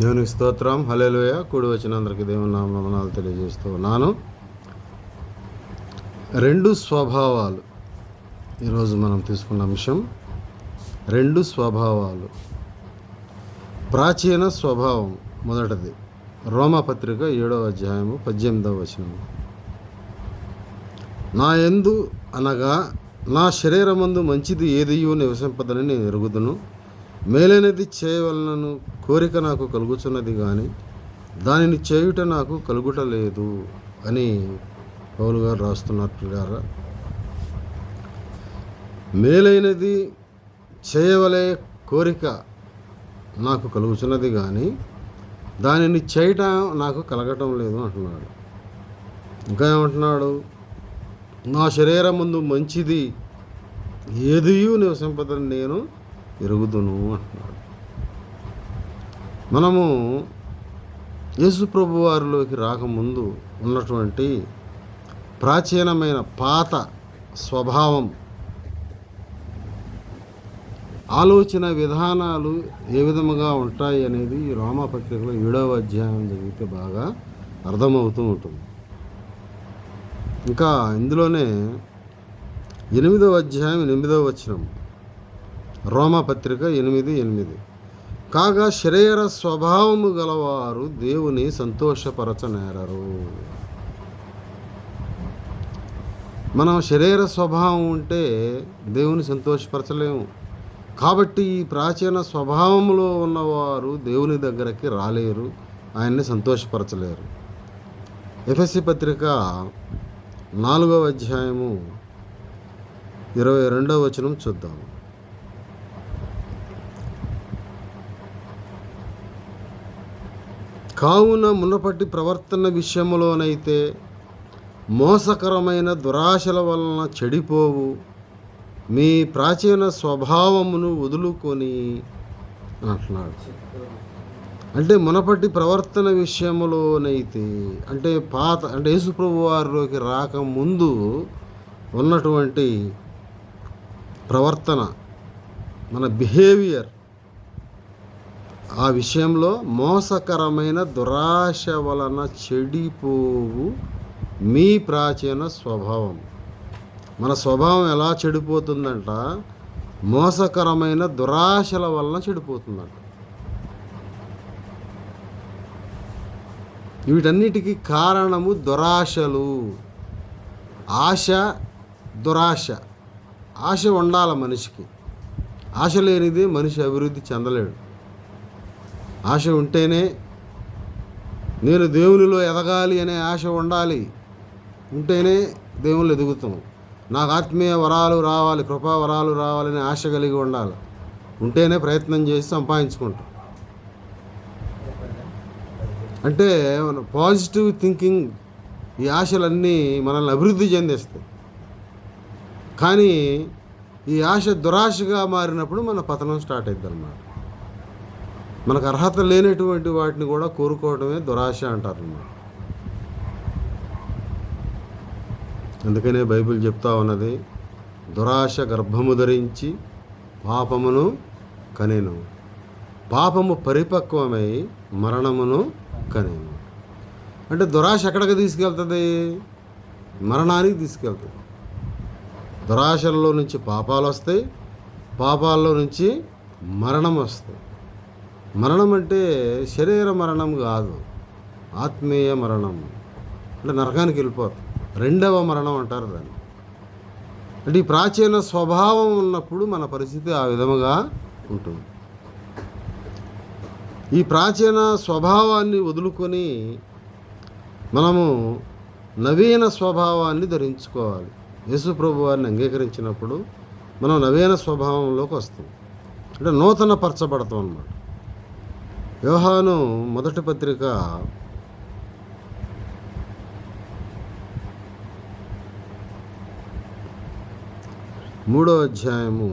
దేవునికి స్తోత్రం. హలేలుయ కూడి వచ్చిన అందరికి దేవుని నామనాలు తెలియజేస్తూ ఉన్నాను. రెండు స్వభావాలు ఈరోజు మనం తీసుకున్న అంశం. రెండు స్వభావాలు. ప్రాచీన స్వభావం మొదటిది. రోమపత్రిక ఏడవ అధ్యాయము పద్దెనిమిదవ వచనము. నా ఎందు అనగా నా శరీరమందు మంచిది ఏదియో నివసింపదని నేను ఎరుగుదును. మేలైనది చేయవలనను కోరిక నాకు కలుగుతున్నది కానీ దానిని చేయుట నాకు కలుగుట లేదు అని పౌలు గారు రాస్తున్నట్లుగారా మేలైనది చేయవలే కోరిక నాకు కలుగుతున్నది కానీ దానిని చేయటం నాకు కలగటం లేదు అంటున్నాడు. ఇంకా ఏమంటున్నాడు? నా శరీరం ముందు మంచిది ఏదియూ నివసింపదని నేను ఎరుగుదును అంటున్నాడు. మనము యేసు ప్రభు వారిలోకి రాకముందు ఉన్నటువంటి ప్రాచీనమైన పాత స్వభావం ఆలోచన విధానాలు ఏ విధముగా ఉంటాయి అనేది ఈ రోమపత్రికలో ఏడవ అధ్యాయం జరిగితే బాగా అర్థమవుతూ ఉంటుంది. ఇంకా ఇందులోనే ఎనిమిదవ అధ్యాయం ఎనిమిదవ వచనం రోమపత్రిక ఎనిమిది ఎనిమిది. కాగా శరీర స్వభావము గలవారు దేవుని సంతోషపరచనేరరు. మనం శరీర స్వభావం ఉంటే దేవుని సంతోషపరచలేము. కాబట్టి ఈ ప్రాచీన స్వభావంలో ఉన్నవారు దేవుని దగ్గరికి రాలేరు ఆయన్ని సంతోషపరచలేరు. ఎఫ్ఎస్సి పత్రిక నాలుగవ అధ్యాయము ఇరవై రెండవ వచనం చూద్దాము. కావున మునపటి ప్రవర్తన విషయంలోనైతే మోసకరమైన దురాశల వలన చెడిపోవు. మీ ప్రాచీన స్వభావమును వదులుకొని అంటున్నాడు. అంటే మునపటి ప్రవర్తన విషయంలోనైతే అంటే పాత అంటే యేసుప్రభు వారిలోకి రాకముందు ఉన్నటువంటి ప్రవర్తన మన బిహేవియర్ ఆ విషయంలో మోసకరమైన దురాశ వలన చెడిపోవు మీ ప్రాచీన స్వభావం. మన స్వభావం ఎలా చెడిపోతుందంట? మోసకరమైన దురాశల వలన చెడిపోతుందంట. వీటన్నిటికీ కారణము దురాశలు. ఆశ దురాశ. ఆశ ఉండాలి మనిషికి. ఆశ లేనిది మనిషి అభివృద్ధి చెందలేడు. ఆశ ఉంటేనే నేను దేవునిలో ఎదగాలి అనే ఆశ ఉండాలి. ఉంటేనే దేవుళ్ళు ఎదుగుతాం నాకు ఆత్మీయ వరాలు రావాలి కృపా వరాలు రావాలనే ఆశ కలిగి ఉండాలి. ఉంటేనే ప్రయత్నం చేసి సంపాదించుకుంటాం. అంటే మన పాజిటివ్ థింకింగ్ ఈ ఆశలన్నీ మనల్ని అభివృద్ధి చెందిస్తాయి. కానీ ఈ ఆశ దురాశగా మారినప్పుడు మన పతనం స్టార్ట్ అవుతుంది అన్నమాట. మనకు అర్హత లేనటువంటి వాటిని కూడా కోరుకోవడమే దురాశ అంటారు అన్నమాట. అందుకనే బైబిల్ చెప్తా ఉన్నది దురాశ గర్భము ధరించి పాపమును కనేను. పాపము పరిపక్వమై మరణమును కనేను. అంటే దురాశ ఎక్కడికి తీసుకెళ్తుంది? మరణానికి తీసుకెళ్తుంది. దురాశల్లో నుంచి పాపాలు వస్తాయి పాపాల్లో నుంచి మరణం వస్తాయి. మరణం అంటే శరీర మరణం కాదు ఆత్మీయ మరణం. అంటే నరకానికి వెళ్ళిపోతుంది రెండవ మరణం అంటారు దాన్ని. అంటే ఈ ప్రాచీన స్వభావం ఉన్నప్పుడు మన పరిస్థితి ఆ విధముగా ఉంటుంది. ఈ ప్రాచీన స్వభావాన్ని వదులుకొని మనము నవీన స్వభావాన్ని ధరించుకోవాలి. యేసు ప్రభు వారిని అంగీకరించినప్పుడు మనం నవీన స్వభావంలోకి వస్తాం. అంటే నూతన పరచబడతాం అన్నమాట. యోహాను మొదటి పత్రిక మూడో అధ్యాయము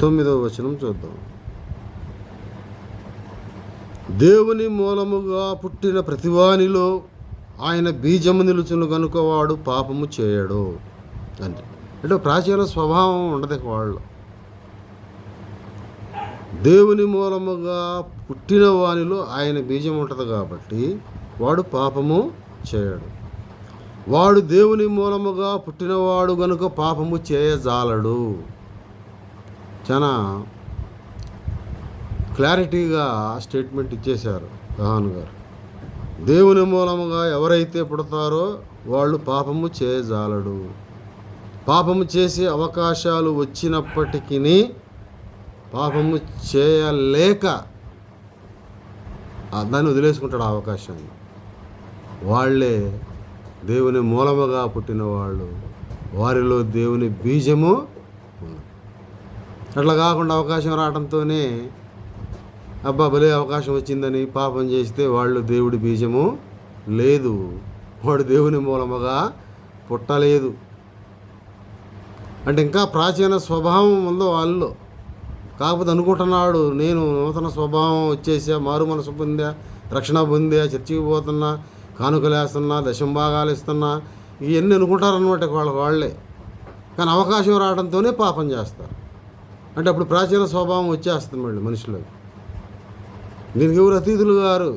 తొమ్మిదో వచనం చూద్దాం. దేవుని మూలముగా పుట్టిన ప్రతివానిలో ఆయన బీజము నిలుచును కనుక వాడు పాపము చేయడు అంటే అంటే ప్రాచీన స్వభావం ఉండదు వాళ్ళు దేవుని మూలముగా పుట్టిన వానిలో ఆయన బీజం ఉంటుంది కాబట్టి వాడు పాపము చేయడు. వాడు దేవుని మూలముగా పుట్టినవాడు గనుక పాపము చేయజాలడు. చాలా క్లారిటీగా స్టేట్మెంట్ ఇచ్చేశారు రహాన్ గారు. దేవుని మూలముగా ఎవరైతే పుడతారో వాళ్ళు పాపము చేయజాలడు. పాపము చేసే అవకాశాలు వచ్చినప్పటికీ పాపము చేయలేక దాన్ని వదిలేసుకుంటాడు ఆ అవకాశాన్ని వాళ్ళే దేవుని మూలముగా పుట్టిన వాళ్ళు. వారిలో దేవుని బీజము అట్లా కాకుండా అవకాశం రావడంతోనే అబ్బా భలే అవకాశం వచ్చిందని పాపం చేస్తే వాళ్ళు దేవుడి బీజము లేదు. వాడు దేవుని మూలముగా పుట్టలేదు. అంటే ఇంకా ప్రాచీన స్వభావం ఉందో వాళ్ళు కాకపోతే అనుకుంటున్నాడు నేను నూతన స్వభావం వచ్చేసా మారు మనసు పొందా రక్షణ పొందా చర్చికి పోతున్నా కానుకలు వేస్తున్నా దశం భాగాలు ఇస్తున్నా ఇవన్నీ అనుకుంటారనమాట వాళ్ళ వాళ్ళే. కానీ అవకాశం రావడంతోనే పాపం చేస్తారు. అంటే అప్పుడు ప్రాచీన స్వభావం వచ్చేస్తుంది మళ్ళీ మనుషులకు. దీనికి ఎవరు అతిథులు గారు?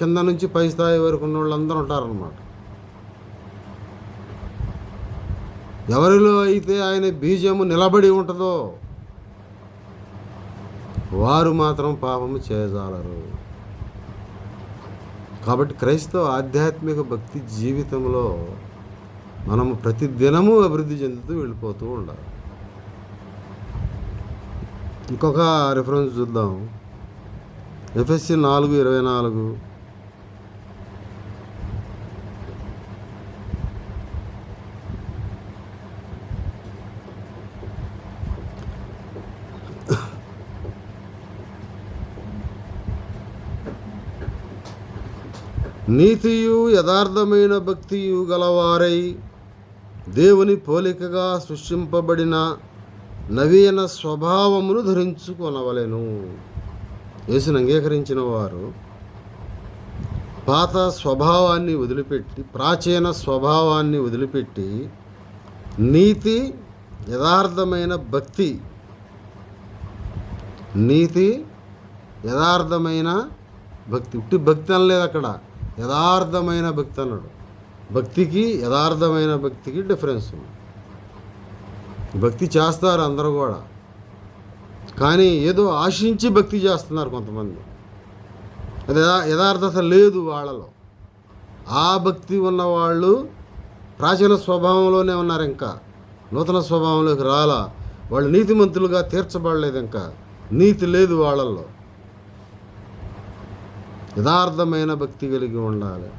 కింద నుంచి పై స్థాయి వరకు ఉన్న వాళ్ళందరూ ఉంటారనమాట ఎవరిలో అయితే ఆయన బీజము నిలబడి ఉంటుందో వారు మాత్రం పాపము చేయజాలరు కాబట్టి క్రైస్తవ ఆధ్యాత్మిక భక్తి జీవితంలో మనము ప్రతిదినము అభివృద్ధి చెందుతూ వెళ్ళిపోతూ ఉండాలి. ఇంకొక రిఫరెన్స్ చూద్దాం. ఎఫ్ఎస్సి నాలుగు ఇరవై నాలుగు. నీతియు యథార్థమైన భక్తియు గలవారై దేవుని పోలికగా సృష్టింపబడిన నవీన స్వభావమును ధరించుకొనవలెను. యేసును అంగీకరించిన వారు పాత స్వభావాన్ని వదిలిపెట్టి ప్రాచీన స్వభావాన్ని వదిలిపెట్టి నీతి యథార్థమైన భక్తి నీతి యథార్థమైన భక్తి. ఉట్టి భక్తి అనలేదు అక్కడ. యథార్థమైన భక్తి అన్నాడు. భక్తికి యథార్థమైన భక్తికి డిఫరెన్స్ ఉంది. భక్తి చేస్తారు అందరూ కూడా. కానీ ఏదో ఆశించి భక్తి చేస్తున్నారు కొంతమంది. అది యథార్థత లేదు వాళ్ళలో. ఆ భక్తి ఉన్నవాళ్ళు ప్రాచీన స్వభావంలోనే ఉన్నారు ఇంకా. నూతన స్వభావంలోకి రాలా. వాళ్ళు నీతిమంతులుగా తీర్చబడలేదు ఇంకా. నీతి లేదు వాళ్ళల్లో. యథార్థమైన భక్తి కలిగి ఉండాలి.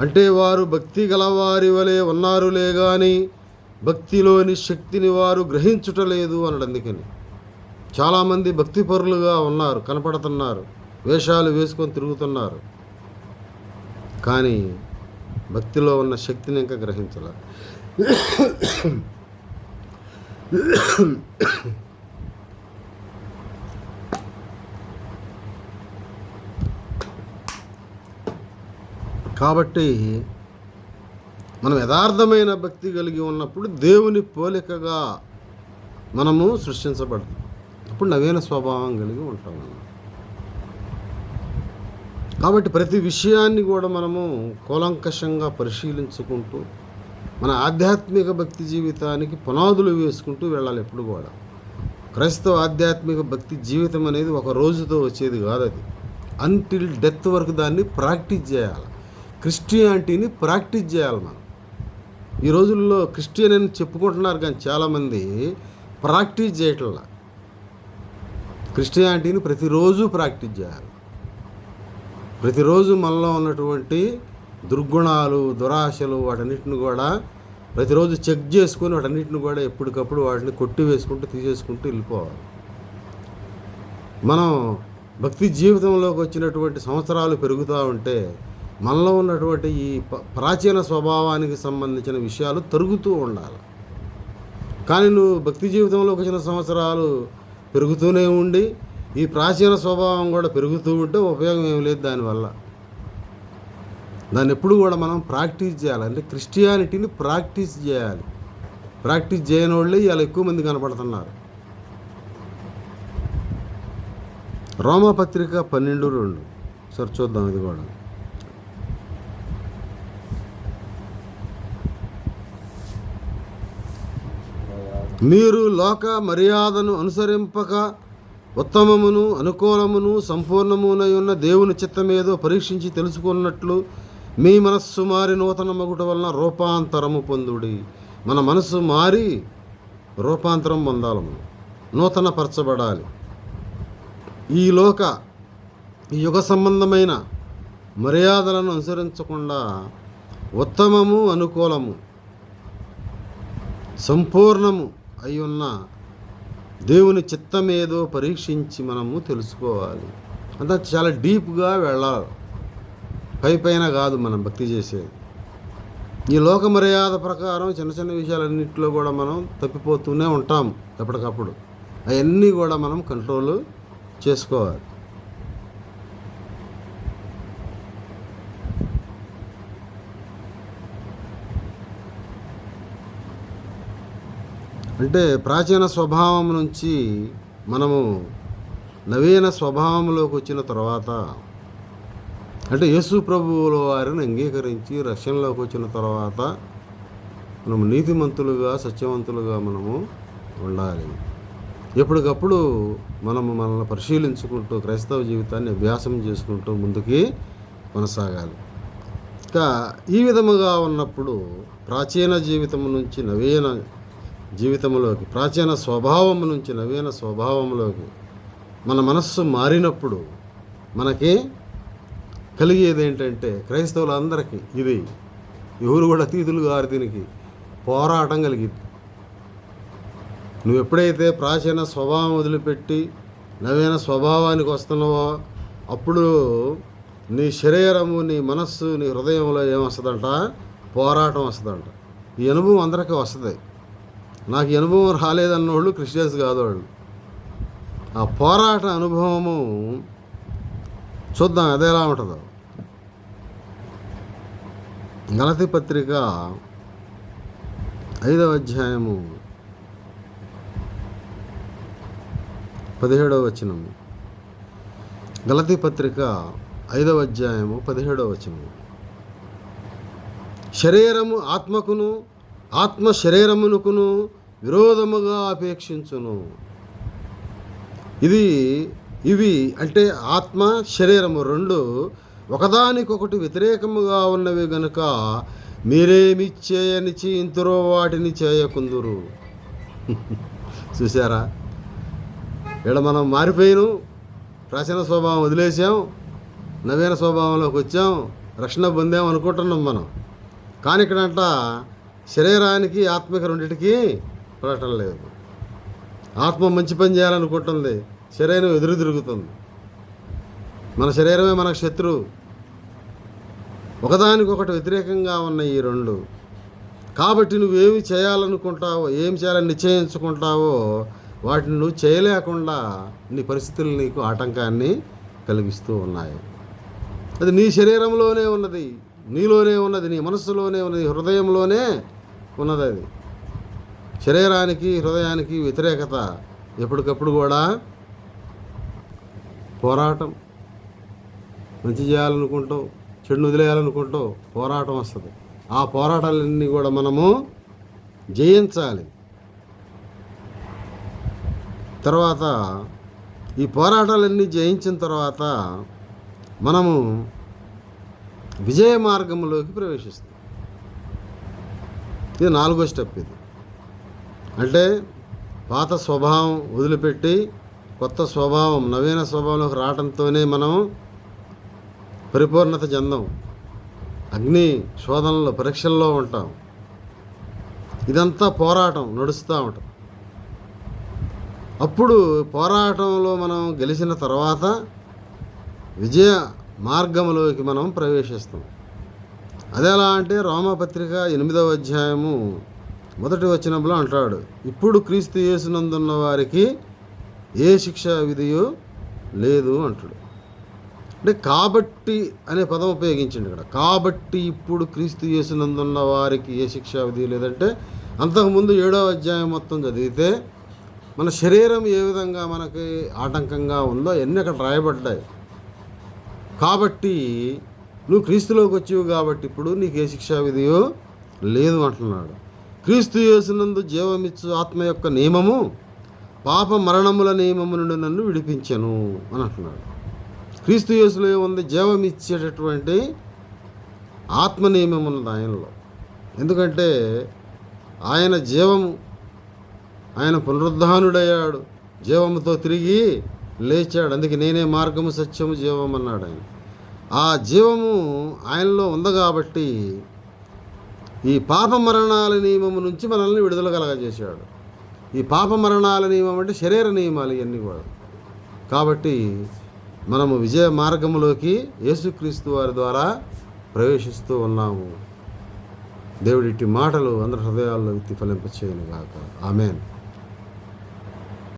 అంటే వారు భక్తి గలవారి వలె ఉన్నారులే కానీ భక్తిలోని శక్తిని వారు గ్రహించుటలేదు అనడం అందుకని. చాలామంది భక్తిపరులుగా ఉన్నారు కనపడుతున్నారు వేషాలు వేసుకొని తిరుగుతున్నారు. కానీ భక్తిలో ఉన్న శక్తిని ఇంకా గ్రహించాల. కాబట్టి మనం యథార్థమైన భక్తి కలిగి ఉన్నప్పుడు దేవుని పోలికగా మనము సృష్టించబడతాం. అప్పుడు నవీన స్వభావం కలిగి ఉంటాం మనం కాబట్టి ప్రతి విషయాన్ని కూడా మనము కూలంకషంగా పరిశీలించుకుంటూ మన ఆధ్యాత్మిక భక్తి జీవితానికి పునాదులు వేసుకుంటూ వెళ్ళాలి ఎప్పుడు కూడా. క్రైస్తవ ఆధ్యాత్మిక భక్తి జీవితం అనేది ఒక రోజుతో వచ్చేది కాదు అది. అంటిల్ డెత్ వరకు దాన్ని ప్రాక్టీస్ చేయాలి. క్రిస్టియానిటీని ప్రాక్టీస్ చేయాలి మనం. ఈ రోజుల్లో క్రిస్టియన్ అని చెప్పుకుంటున్నారు కానీ చాలామంది ప్రాక్టీస్ చేయట్లా. క్రిస్టియానిటీని ప్రతిరోజు ప్రాక్టీస్ చేయాలి. ప్రతిరోజు మనలో ఉన్నటువంటి దుర్గుణాలు దురాశలు వాటన్నిటిని కూడా ప్రతిరోజు చెక్ చేసుకొని వాటన్నిటిని కూడా ఎప్పటికప్పుడు వాటిని కొట్టి వేసుకుంటూ తీసేసుకుంటూ వెళ్ళిపోవాలి. మనం భక్తి జీవితంలోకి వచ్చినటువంటి సంవత్సరాలు పెరుగుతూ ఉంటే మనలో ఉన్నటువంటి ఈ ప- ప్రాచీన స్వభావానికి సంబంధించిన విషయాలు తరుగుతూ ఉండాలి. కానీ నువ్వు భక్తి జీవితంలోకి వచ్చిన సంవత్సరాలు పెరుగుతూనే ఉండి ఈ ప్రాచీన స్వభావం కూడా పెరుగుతూ ఉంటే ఉపయోగం ఏం లేదు దానివల్ల. దాన్ని ఎప్పుడు కూడా మనం ప్రాక్టీస్ చేయాలి. అంటే క్రిస్టియానిటీని ప్రాక్టీస్ చేయాలి. ప్రాక్టీస్ చేయని వాళ్ళే ఇలా ఎక్కువ మంది కనపడుతున్నారు. రోమపత్రిక పన్నెండు రెండు. సరే చూద్దాం ఇది కూడా. మీరు లోక మర్యాదను అనుసరింపక ఉత్తమమును అనుకూలమును సంపూర్ణమునై ఉన్న దేవుని చిత్తమేదో పరీక్షించి తెలుసుకున్నట్లు మీ మనస్సు మారి నూతన మగుట వలన రూపాంతరము పొందుడి. మన మనస్సు మారి రూపాంతరం పొందాలి మనం. నూతన పరచబడాలి. ఈ లోక ఈ యుగ సంబంధమైన మర్యాదలను అనుసరించకుండా ఉత్తమము అనుకూలము సంపూర్ణము అయి ఉన్న దేవుని ఏదో పరీక్షించి మనము తెలుసుకోవాలి. అంతా చాలా డీప్గా వెళ్ళాలి. పై పైన కాదు మనం భక్తి చేసేది. ఈ లోక మర్యాద ప్రకారం చిన్న చిన్న విషయాలన్నింటిలో కూడా మనం తప్పిపోతూనే ఉంటాం ఎప్పటికప్పుడు. అవన్నీ కూడా మనం కంట్రోల్ చేసుకోవాలి. అంటే ప్రాచీన స్వభావం నుంచి మనము నవీన స్వభావంలోకి వచ్చిన తర్వాత అంటే యేసు ప్రభువుల వారిని అంగీకరించి రక్షణలోకి వచ్చిన తర్వాత మనము నీతిమంతులుగా సత్యవంతులుగా మనము ఉండాలి. ఎప్పటికప్పుడు మనము మనల్ని పరిశీలించుకుంటూ క్రైస్తవ జీవితాన్ని అభ్యాసం చేసుకుంటూ ముందుకి కొనసాగాలి. ఇంకా ఈ విధముగా ఉన్నప్పుడు ప్రాచీన జీవితం నుంచి నవీన జీవితంలోకి ప్రాచీన స్వభావం నుంచి నవీన స్వభావంలోకి మన మనస్సు మారినప్పుడు మనకి కలిగేది ఏంటంటే క్రైస్తవులందరికీ ఇది ఎవరు కూడా అతీతులు గారు దీనికి పోరాటం కలిగింది. నువ్వు ఎప్పుడైతే ప్రాచీన స్వభావం వదిలిపెట్టి నవీన స్వభావానికి వస్తున్నావో అప్పుడు నీ శరీరము నీ మనస్సు నీ హృదయంలో ఏమొస్తుందంట? పోరాటం వస్తుందంట. ఈ అనుభవం అందరికీ వస్తుంది. నాకు అనుభవం రాలేదన్నవాళ్ళు క్రిస్టియన్స్ కాదు వాళ్ళు. ఆ పోరాట అనుభవము చూద్దాం అదే ఎలా ఉంటుందో. గలతి పత్రిక ఐదవ అధ్యాయము పదిహేడవ వచనం. గలతి పత్రిక ఐదవ అధ్యాయము పదిహేడవ వచనం. శరీరము ఆత్మకును ఆత్మ శరీరమునకును విరోధముగా అపేక్షించును. ఇది ఇవి అంటే ఆత్మ శరీరము రెండు ఒకదానికొకటి వ్యతిరేకముగా ఉన్నవి గనుక మీరేమి చేయని ఇంతరో వాటిని చేయకుందురు. చూసారా ఇక్కడ మనం మారిపోయాను ప్రాచీన స్వభావం వదిలేసాం నవీన స్వభావంలోకి వచ్చాం రక్షణ పొందాం అనుకుంటున్నాం మనం. కానీ ఇక్కడంట శరీరానికి ఆత్మకి రెండింటికి చెప్పటం లేదు. ఆత్మ మంచి పని చేయాలనుకుంటుంది. శరీరం ఎదురు తిరుగుతుంది. మన శరీరమే మనకు శత్రువు ఒకదానికొకటి వ్యతిరేకంగా ఉన్న ఈ రెండు. కాబట్టి నువ్వేమి చేయాలనుకుంటావో ఏం చేయాలని నిశ్చయించుకుంటావో వాటిని నువ్వు చేయలేకుండా నీ పరిస్థితులు నీకు ఆటంకాన్ని కలిగిస్తూ ఉన్నాయి. అది నీ శరీరంలోనే ఉన్నది. నీలోనే ఉన్నది. నీ మనస్సులోనే ఉన్నది. హృదయంలోనే ఉన్నది అది. శరీరానికి హృదయానికి వ్యతిరేకత ఎప్పటికప్పుడు కూడా పోరాటం. మంచి చేయాలనుకుంటాం చెడును వదిలేయాలనుకుంటాం పోరాటం వస్తుంది. ఆ పోరాటాలన్నీ కూడా మనము జయించాలి. తర్వాత ఈ పోరాటాలన్నీ జయించిన తర్వాత మనము విజయ మార్గంలోకి ప్రవేశిస్తాం. ఇది నాలుగో స్టెప్ ఇది. అంటే పాత స్వభావం వదిలిపెట్టి కొత్త స్వభావం నవీన స్వభావంలోకి రావడంతోనే మనం పరిపూర్ణత చెందాం. అగ్ని శోధనలో పరీక్షల్లో ఉంటాం. ఇదంతా పోరాటం నడుస్తూ ఉంటాం. అప్పుడు పోరాటంలో మనం గెలిచిన తర్వాత విజయ మార్గంలోకి మనం ప్రవేశిస్తాం. అదెలా అంటే రోమపత్రిక ఎనిమిదవ అధ్యాయము మొదటి వచనంలో అంటాడు ఇప్పుడు క్రీస్తు యేసునందున్న వారికి ఏ శిక్ష విధియో లేదు అంటాడు. అంటే కాబట్టి అనే పదం ఉపయోగించండి ఇక్కడ. కాబట్టి ఇప్పుడు క్రీస్తు యేసునందున్న వారికి ఏ శిక్ష విధి లేదంటే అంతకుముందు ఏడవ అధ్యాయం మొత్తం చదివితే మన శరీరం ఏ విధంగా మనకి ఆటంకంగా ఉందో అన్నీ అక్కడ రాయబడ్డాయి. కాబట్టి నువ్వు క్రీస్తులోకి వచ్చేవు కాబట్టి ఇప్పుడు నీకు ఏ శిక్షా విధియో లేదు అంటున్నాడు. క్రీస్తు యేసునందు జీవమిచ్చు ఆత్మ యొక్క నియమము పాప మరణముల నియమము నుండి నన్ను విడిపించను అని అంటున్నాడు. క్రీస్తు యేసులో ఏముంది? జీవం ఇచ్చేటటువంటి ఆత్మ నియమం ఉన్నది ఆయనలో. ఎందుకంటే ఆయన జీవము ఆయన పునరుద్ధానుడయ్యాడు. జీవముతో తిరిగి లేచాడు. అందుకే నేనే మార్గము సత్యము జీవం అన్నాడు ఆయన. ఆ జీవము ఆయనలో ఉంది కాబట్టి ఈ పాప మరణాల నియమము నుంచి మనల్ని విడుదల కలగజేశాడు. ఈ పాప మరణాల నియమం అంటే శరీర నియమాలు ఇవన్నీ కూడా. కాబట్టి మనము విజయ మార్గములోకి యేసుక్రీస్తు వారి ద్వారా ప్రవేశిస్తూ ఉన్నాము. దేవుడిట్టి మాటలు అందరి హృదయాల్లో విత్తి ఫలింపచేయను కాక ఆమెన్.